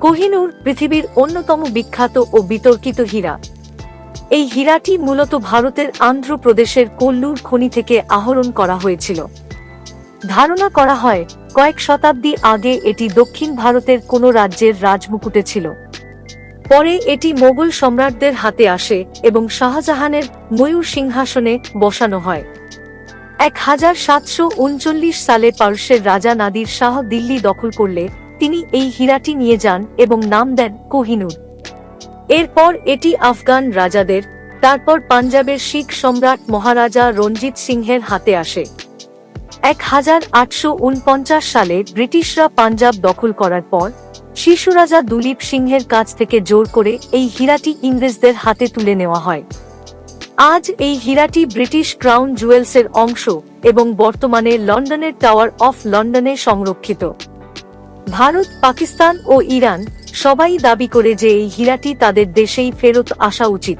কোহিনূর পৃথিবীর অন্যতম বিখ্যাত ও বিতর্কিত হীরা। এই হীরাটি মূলত ভারতের আন্ধ্রপ্রদেশের কল্লুর খনি থেকে আহরণ করা হয়েছিল। ধারণা করা হয়, কয়েক শতাব্দী আগে এটি দক্ষিণ ভারতের কোনো রাজ্যের রাজমুকুটে ছিল। পরে এটি মোগল সম্রাটদের হাতে আসে এবং শাহজাহানের ময়ূর সিংহাসনে বসানো হয়। এক হাজার সাতশো উনচল্লিশ সালে পারস্যের রাজা নাদির শাহ দিল্লি দখল করলে তিনি এই হীরাটি নিয়ে যান এবং নাম দেন কোহিনুর। এরপর এটি আফগান রাজাদের, তারপর পাঞ্জাবের শিখ সম্রাট মহারাজা রঞ্জিত সিংহের হাতে আসে। এক হাজার আটশো উনপঞ্চাশ সালে ব্রিটিশরা পাঞ্জাব দখল করার পর শিশু রাজা দুলীপ সিংহের কাছ থেকে জোর করে এই হীরাটি ইংরেজদের হাতে তুলে নেওয়া হয়। আজ এই হীরাটি ব্রিটিশ ক্রাউন জুয়েলসের অংশ এবং বর্তমানে লন্ডনের টাওয়ার অফ লন্ডনে সংরক্ষিত। ভারত, পাকিস্তান ও ইরান সবাই দাবি করে যে এই হীরাটি তাদের দেশেই ফেরত আসা উচিত।